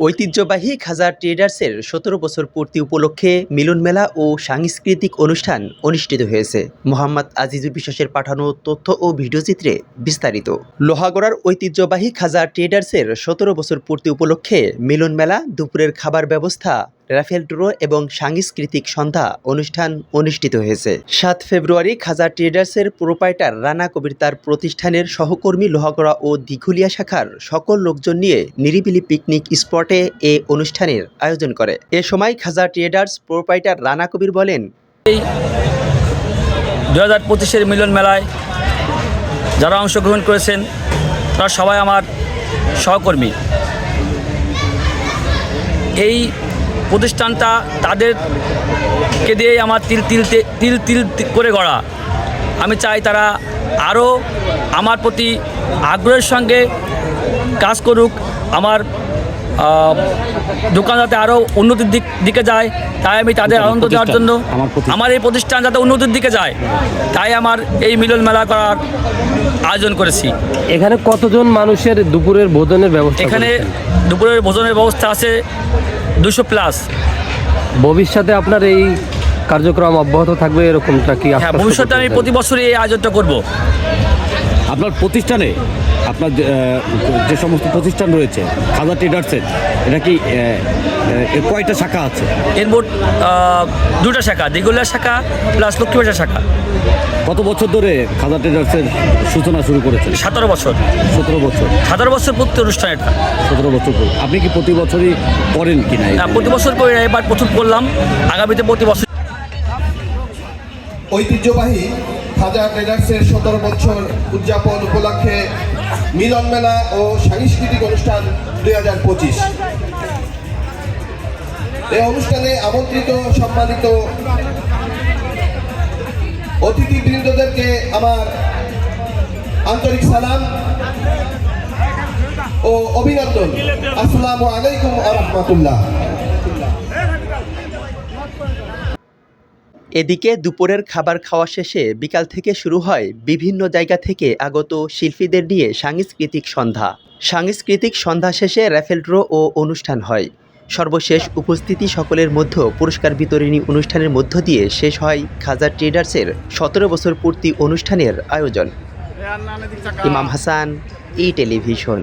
ঐতিহ্যবাহী খাজা ট্রেডার্সের সতেরো বছর পূর্তি উপলক্ষে মিলন মেলা ও সাংস্কৃতিক অনুষ্ঠান অনুষ্ঠিত হয়েছে। মোহাম্মদ আজিজুল বিশ্বাসের পাঠানো তথ্য ও ভিডিওচিত্রে বিস্তারিত। লোহাগড়ার ঐতিহ্যবাহী খাজা ট্রেডার্সের সতেরো বছর পূর্তি উপলক্ষে মিলন মেলা দুপুরের খাবার ব্যবস্থা রাফেল ড্র এবং সাংস্কৃতিক সন্ধ্যা অনুষ্ঠান অনুষ্ঠিত হয়েছে। সাত ফেব্রুয়ারি খাজা ট্রেডার্সের প্রোপাইটার রানা কবির তার প্রতিষ্ঠানের সহকর্মী লোহাগড়া ও দিঘুলিয়া শাখার সকল লোকজন নিয়ে নিরিবিলি পিকনিক স্পটে এ অনুষ্ঠানের আয়োজন করে। এ সময় খাজা ট্রেডার্স প্রোপাইটার রানা কবির বলেন দু হাজার পঁচিশের মিলন মেলায় যারা অংশগ্রহণ করেছেন, তারা সবাই আমার সহকর্মী। এই প্রতিষ্ঠানটা তাদেরকে দিয়েই আমার তিল তিল তিল তিল করে গড়া। আমি চাই তারা আরও আমার প্রতি আগ্রহের সঙ্গে কাজ করুক আমার দোকান যাতে আরও উন্নতির দিক দিকে যায়। তাই আমি তাদের আনন্দ দেওয়ার জন্য আমার এই প্রতিষ্ঠান যাতে উন্নতির দিকে যায়। তাই আমার এই মিলন মেলা করার আয়োজন করেছি। এখানে কতজন মানুষের দুপুরের ভোজনের ব্যবস্থা এখানে দুপুরের ভোজনের ব্যবস্থা আছে। দুশো প্লাস। ভবিষ্যতে আপনার এই কার্যক্রম অব্যাহত থাকবে এরকমটা কি হ্যাঁ ভবিষ্যতে আমি প্রতি বছরই এই আয়োজনটা করব। আপনার প্রতিষ্ঠানে আপনার যে, যে সমস্ত প্রতিষ্ঠান রয়েছে খাজা ট্রেডার্সের এটা কি কয়টা শাখা আছে? এর মোট দুটা শাখা দিগুলিয়া শাখা প্লাস লক্ষ্মীবাজার শাখা। কত বছর ধরে খাজা ট্রেডার্সের সূচনা শুরু করেছেন? সতেরো বছর। সতেরো বছর। সতেরো বছর প্রতি অনুষ্ঠান এটা। সতেরো বছর পর। আপনি কি প্রতি বছরই করেন কিনা এই হ্যাঁ, প্রতি বছর করে এবার প্রথম করলাম। আগামীতে প্রতি বছর ঐতিহ্যবাহী খাজা ট্রেডার্সের সতেরো বছর উদযাপন উপলক্ষে মিলন মেলা ও সাংস্কৃতিক অনুষ্ঠান দুই হাজার পঁচিশ। এই অনুষ্ঠানে আমন্ত্রিত, সম্মানিত অতিথিবৃন্দদেরকে আমার আন্তরিক সালাম ও অভিনন্দন। আসসালামু আলাইকুম আ রহমতুল্লাহ। এদিকে দুপুরের খাবার খাওয়া শেষে বিকাল থেকে শুরু হয় বিভিন্ন জায়গা থেকে আগত শিল্পীদের নিয়ে সাংস্কৃতিক সন্ধ্যা। সাংস্কৃতিক সন্ধ্যা শেষে র্যাফেল ড্র ও অনুষ্ঠান হয়। সর্বশেষ উপস্থিতি সকলের মধ্যে পুরস্কার বিতরণী অনুষ্ঠানের মধ্য দিয়ে শেষ হয় খাজা ট্রেডার্সের সতেরো বছর পূর্তি অনুষ্ঠানের আয়োজন। ইমাম হাসান ই টেলিভিশন।